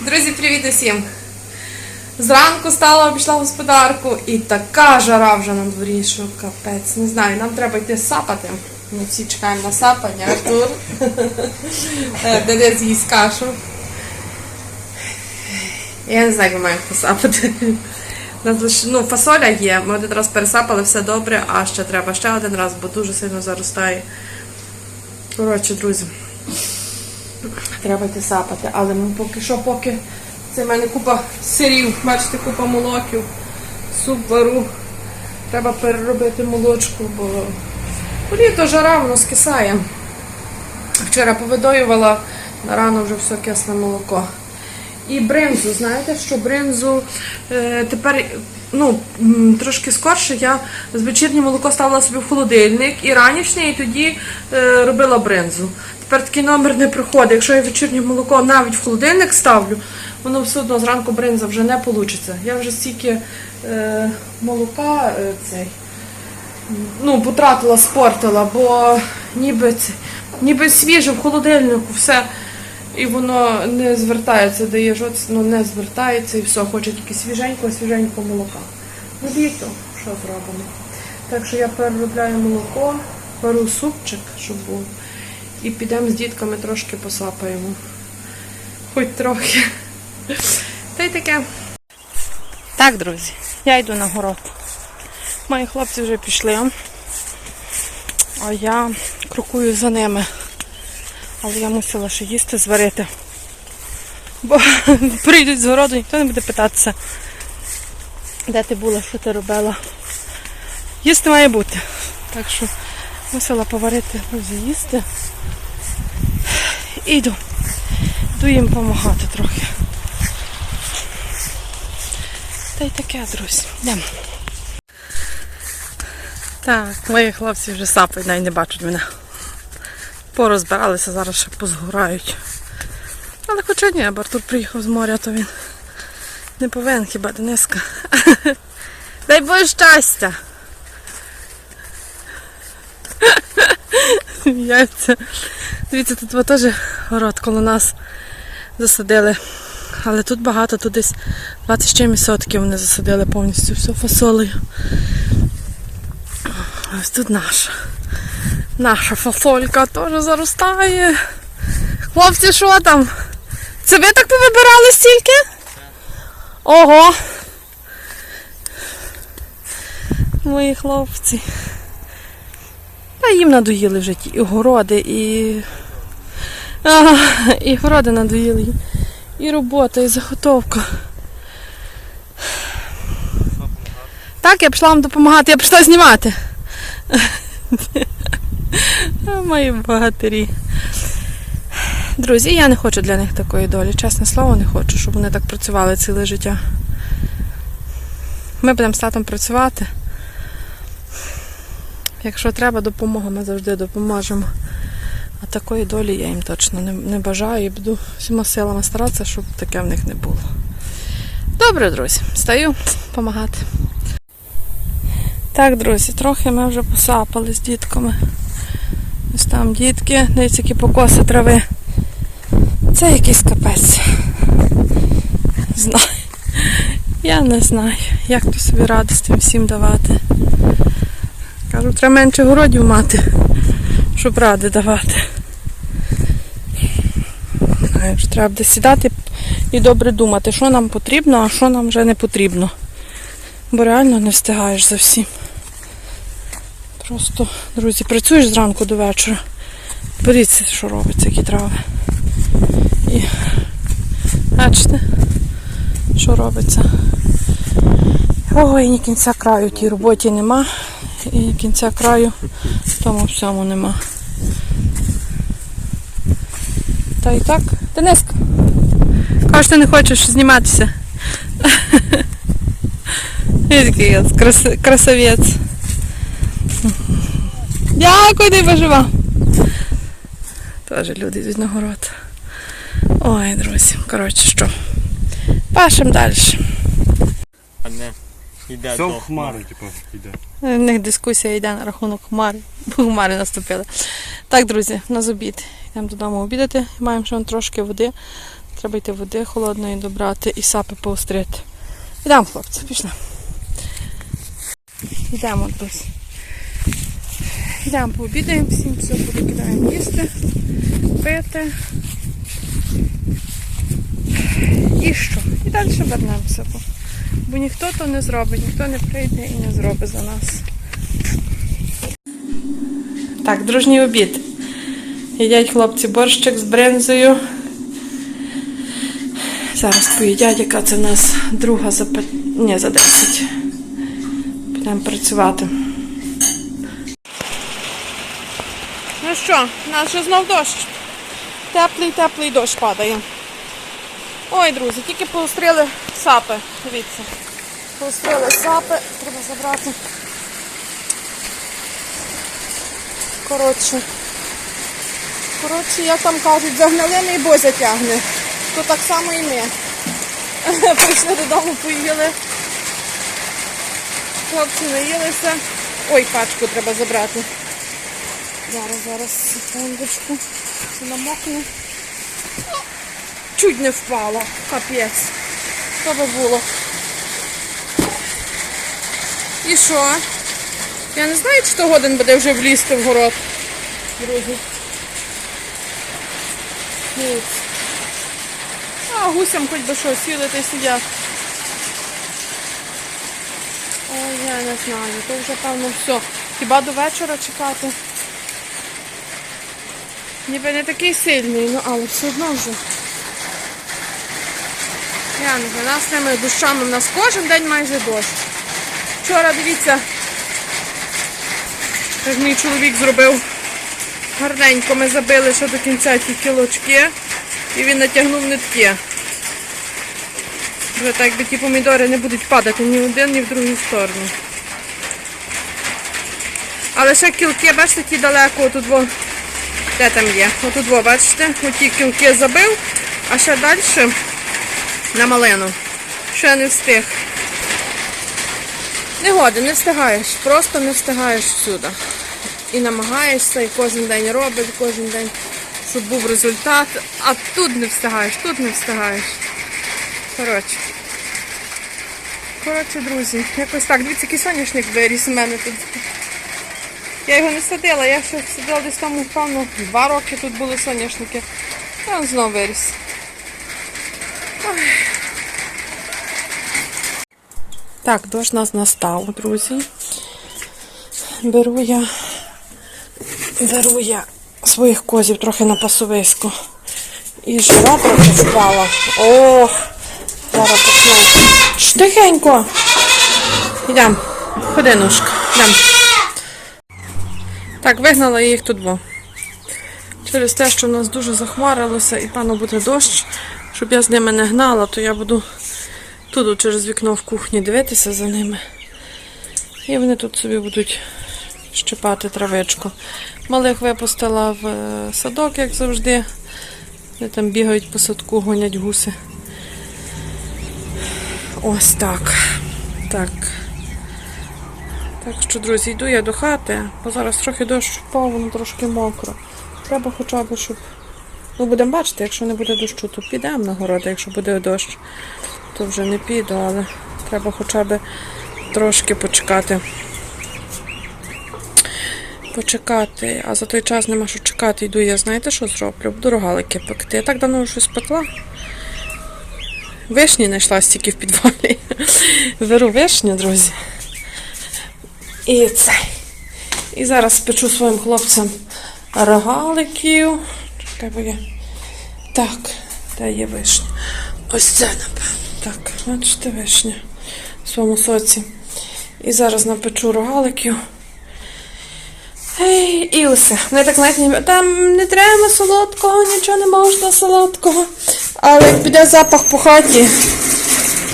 Друзі, привіт усім! Зранку стала, обійшла господарку і така жара вже на дворі, що капець. Не знаю, нам треба йти сапати. Ми всі чекаємо на сапання, Артур. Е, Денис їсть кашу. Я не знаю, як ми маємо посапати. Ну, фасоля є. Ми один раз пересапали, все добре, а ще треба ще один раз, бо дуже сильно заростає. Коротше, друзі. Треба йти але ми поки що, поки це в мене купа сирів, бачите, купа молоків, суп вару. Треба переробити молочку, бо літо жара, воно скисає. Вчора повидоювала, на рано вже все кисне молоко. І бринзу, знаєте, що бринзу е, тепер ну, трошки скорше я з вечірнє молоко ставила собі в холодильник і ранішнє, і тоді е, робила бринзу. Тепер такий номер не приходить. Якщо я вечірнє молоко навіть в холодильник ставлю, воно все одно зранку бринза вже не вийде. Я вже стільки е, молока е, цей ну, потратила, спортила, бо ніби, ніби свіже в холодильнику все. І воно не звертається, даєш, от, ну не звертається і все, хоче тільки свіженького, свіженького молока. Ну літо, що зробимо. Так що я переробляю молоко, беру супчик, щоб був. І підемо з дітками трошки посапаємо. Хоч трохи. Та й таке. Так, друзі, я йду на город. Мої хлопці вже пішли, а я крокую за ними. Але я мусила ще їсти зварити. Бо прийдуть з городу, ніхто не буде питатися, де ти була, що ти робила. Їсти має бути. Так що мусила поварити, друзі, їсти. І йду. Їм допомагати трохи. Та й таке, друзі. Йдемо. Так, мої хлопці вже сапають, навіть не бачать мене. Порозбиралися, зараз ще позгорають. Але хоча ні, бо Артур приїхав з моря, то він не повинен хіба Дениска. Дай Боже щастя! Сміяться. Дивіться, тут теж город коло нас засадили. Але тут багато, тут десь 20 з чимось сотків вони засадили повністю всю фасолею. Ось тут наша. Наша фасолька теж заростає. Хлопці, що там? Це ви так повибирали стільки? Ого. Мої хлопці. Та їм надоїли вже ті і городи, і. А, і городи надоїли. І робота, і заготовка. Так, я пішла вам допомагати, я прийшла знімати. Мої богатирі. Друзі, я не хочу для них такої долі. Чесне слово, не хочу, щоб вони так працювали ціле життя. Ми будемо з татом працювати. Якщо треба допомога, ми завжди допоможемо. А такої долі я їм точно не, не бажаю і буду всіма силами старатися, щоб таке в них не було. Добре, друзі, стаю допомагати. Так, друзі, трохи ми вже посапали з дітками. Ось там дітки, дивіться, які покоси трави. Це якийсь капець. Знаю. Я не знаю, як то собі тим всім давати. Кажу, треба менше городів мати, щоб ради давати. Знаю, що треба буде сідати і добре думати, що нам потрібно, а що нам вже не потрібно. Бо реально не встигаєш за всім. Просто, друзі, працюєш зранку до вечора. Беріться, що робиться, які трави. І бачите, що робиться. Ой, ні кінця краю тій роботі нема. І кінця краю в тому всьому нема. Та і так. Дениска. Кажеш, ти не хочеш зніматися. Який я красавець. Дякую, дай пожива. Теж люди йдуть на город. Ой, друзі, коротше, що. Пашем далі. А не йде Все до в хмари, типу, йде. В них дискусія йде на рахунок хмари. Бо хмари наступили. Так, друзі, на обід. Йдемо додому обідати. Маємо ще трошки води. Треба йти води холодної добрати і сапи поострити. Йдемо, хлопці, пішли. Йдемо, друзі. Йдемо пообідаємо всім, все покидаємо їсти, пити. І що? І далі вернемося. Бо, ніхто то не зробить, ніхто не прийде і не зробить за нас. Так, дружній обід. Їдять хлопці борщик з бринзою. Зараз поїдять, яка це в нас друга за Ні, за 10. Підемо працювати. Ну що, у нас вже знов дощ. Теплий, теплий дощ падає. Ой, друзі, тільки поострили сапи. Дивіться. Поострили сапи, треба забрати. Коротше. Коротше, як там кажуть, загналими і Бозя тягне. То так само і ми. Прийшли додому, поїли. Хлопці наїлися. Ой, пачку треба забрати. Зараз, зараз, секундочку. Це намокне. Чуть не впала. Капець. Що би було? І що? Я не знаю, чи то годин буде вже влізти в город. Друзі. А гусям хоч би що, сіли сидять. Ой, я не знаю, то вже певно все. Хіба до вечора чекати? Ніби не такий сильний, ну але все одно вже. Я нас тими дощами, у нас кожен день майже дощ. Вчора, дивіться, як мій чоловік зробив гарненько, ми забили ще до кінця ті кілочки і він натягнув нитки. Вже так якби ті помідори не будуть падати ні в один, ні в другу сторону. Але ще кілки, бачите, ті далеко, отут во, де там є? Отут во, бачите, оті кілки забив, а ще далі на малину. Ще не встиг. Не годин, не встигаєш, просто не встигаєш всюди. І намагаєшся, і кожен день робиш, кожен день, щоб був результат. А тут не встигаєш, тут не встигаєш. Коротше. Коротше, друзі, якось так. Дивіться, який соняшник виріс у мене тут. Я його не садила, я ще садила десь там, певно, два роки тут були соняшники. А він знову виріс. Ой. Так, дощ нас настав, друзі. Беру я, беру я своїх козів трохи на пасовисько. І жива трохи впала. Ох, зараз почне. Ж Тихенько. Йдемо. Ходи. Йдемо. Так, вигнала я їх тут во. Через те, що в нас дуже захмарилося і певно буде дощ, щоб я з ними не гнала, то я буду тут через вікно в кухні дивитися за ними. І вони тут собі будуть щипати травичку. Малих випустила в е, садок, як завжди. Вони там бігають по садку, гонять гуси. Ось так. Так. Так що, друзі, йду я до хати, бо зараз трохи дощ впав, воно трошки мокро. Треба хоча б, щоб. Ну, будемо бачити, якщо не буде дощу, то підемо на город, якщо буде дощ, то вже не піду, але треба хоча б трошки почекати. Почекати, а за той час нема що чекати, йду я, знаєте, що зроблю? Буду рогалики пекти. Я так давно щось пекла. Вишні знайшла стільки в підвалі. Беру вишню, друзі. І це. І зараз спечу своїм хлопцям рогаликів. Чекай, бо я. Так, де є вишня? Ось це, напевно. Так, бачите, вишня в своєму соці. І зараз напечу рогаликів. Ей, і усе. Вони так навіть не... Там не треба солодкого, нічого не можна солодкого. Але як піде запах по хаті,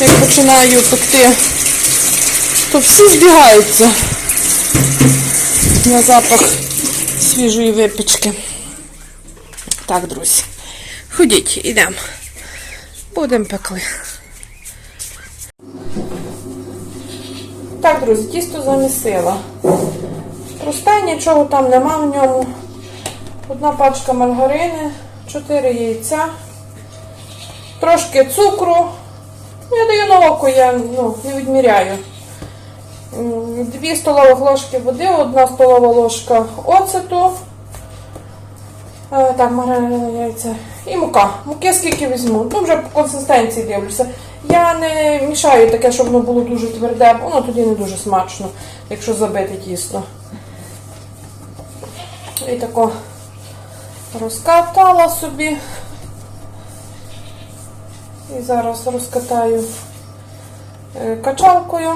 як починаю пекти, то всі збігаються на запах свіжої випічки. Так, друзі. Ходіть, ідемо. Будемо пекли. Так, друзі, тісто замісила. Просте, нічого там нема в ньому. Одна пачка маргарини, 4 яйця, трошки цукру. Я даю на око, я ну, не відміряю. М, Дві столових ложки води, одна столова ложка оцету. Е, Так, мариновані яйця. І мука. Муки скільки візьму. Ну, вже по консистенції дивлюся. Я не мішаю таке, щоб воно було дуже тверде, бо воно тоді не дуже смачно, якщо забити тісто. І тако розкатала собі. І зараз розкатаю е, качалкою.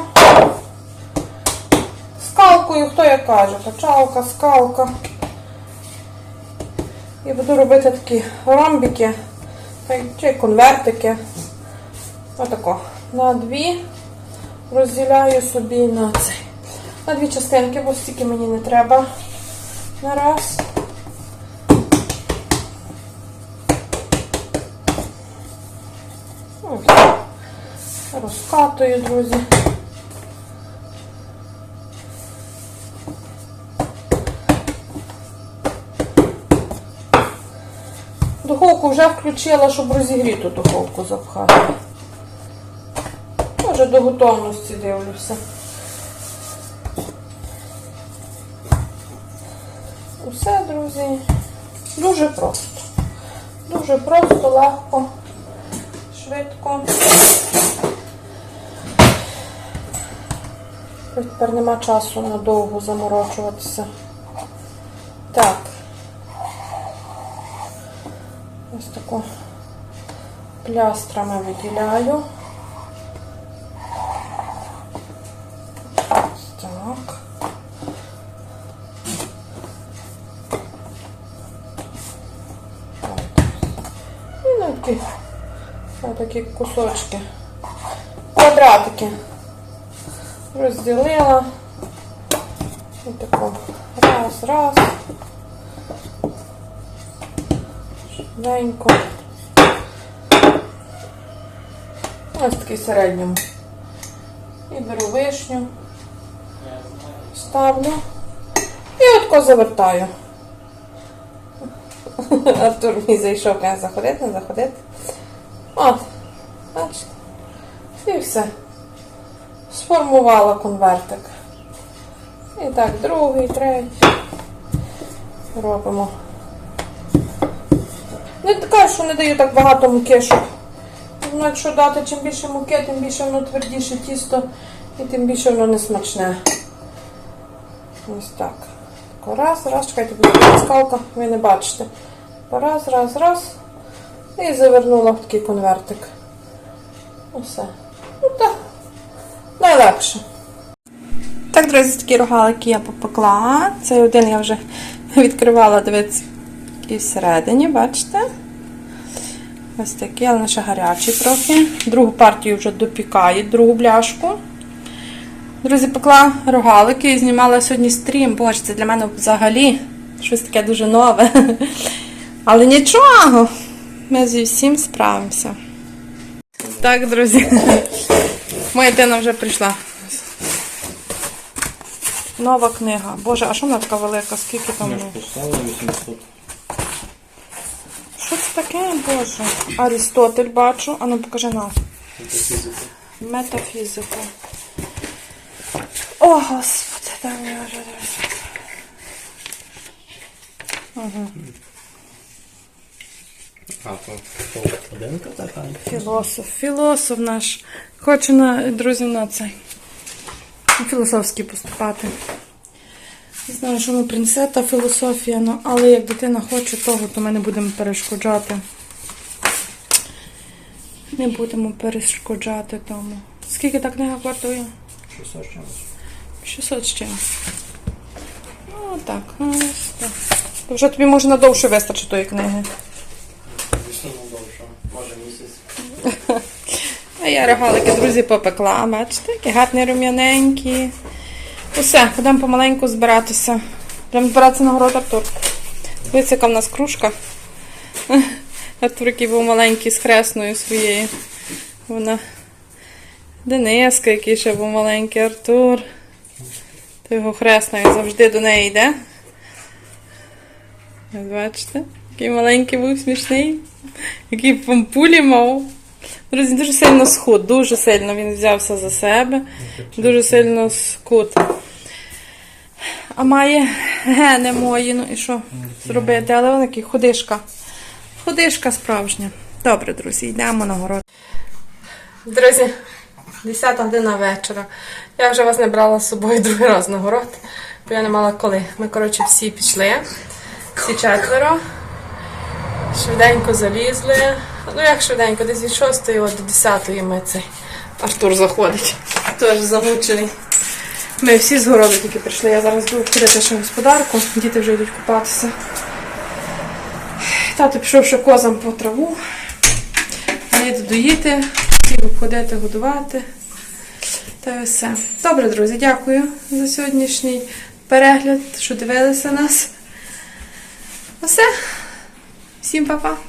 Скалкою, хто як каже, качалка, скалка. І буду робити такі ромбики, чи конвертики. Отако. На дві розділяю собі на цей. На дві частинки, бо стільки мені не треба. На раз. Розкатую, друзі. Духовку вже включила, щоб розігріту духовку запхати. До готовності дивлюся. Усе, друзі, дуже просто. Дуже просто, легко, швидко. Тепер нема часу надовго заморочуватися. Так. Ось таку плястрами виділяю. Ось так. І на такі, на такі кусочки. Квадратики. Розділила. І тако раз, раз. Швиденько. Ось такий середньому. І беру вишню, ставлю і отко завертаю. Артур мій зайшов, каже, заходити, не заходити. От, бачите. І все. Сформувала конвертик. І так, другий, третій. Робимо. Не кажу, що не даю так багато муки, щоб ну, якщо дати чим більше муки, тим більше воно твердіше тісто і тим більше воно не смачне. Ось так. Раз, раз, чекайте, буде скалка, ви не бачите. Раз, раз, раз. І завернула в такий конвертик. Усе. Ну так. Найлегше. Так, друзі, такі рогалики я попекла. Цей один я вже відкривала, дивіться, і всередині, бачите? Ось такі, але ще гарячі трохи. Другу партію вже допікають, другу бляшку. Друзі, пекла рогалики і знімала сьогодні стрім. Боже, це для мене взагалі щось таке дуже нове. Але нічого, ми зі всім справимося. Так, друзі, моя дитина вже прийшла. Нова книга. Боже, а що вона така велика? Скільки там? Книжку стало 800. Що це таке, Боже? Арістотель бачу. А ну покажи нас. Это физика. Метафізику. О, Господи, дай мені вже дивись. А, то половинка така. Філософ. Філософ наш. Хочу на друзі на цей. Філософський поступати. Не знаю, що мені принесе та філософія, ну, але як дитина хоче того, то ми не будемо перешкоджати. Не будемо перешкоджати тому. Скільки та книга коштує? 600 чимось. 600 з чимось. Ну, так. ну, так. То Вже тобі можна довше вистачити тої книги. А я рогалики, друзі, попекла. Бачите, які гарні рум'яненькі. Усе, будемо помаленьку збиратися. Будемо збиратися на город Артур. Дивіться, яка в нас кружка. Артур, який був маленький з хресною своєю. Вона Дениска, який ще був маленький Артур. То його хресна, він завжди до неї йде. Бачите? Який маленький був смішний. Який пампулі мав. Друзі, дуже сильно схуд, дуже сильно він взявся за себе, дуже сильно скут. А має гени мої, ну і що зробити? Але вона такий ходишка. Ходишка справжня. Добре, друзі, йдемо на город. Друзі, 10 година вечора. Я вже вас не брала з собою другий раз на город, бо я не мала коли. Ми, коротше, всі пішли, всі четверо. Швиденько залізли. Ну як швиденько, десь від 6 от до 10 ми цей Артур заходить. Теж замучений. Ми всі з городу тільки прийшли. Я зараз буду ходити ще господарку. Діти вже йдуть купатися. Тато пішов ще козам по траву. Я йду доїти, всіх обходити, годувати. Та й все. Добре, друзі, дякую за сьогоднішній перегляд, що дивилися нас. Все. Всім па-па.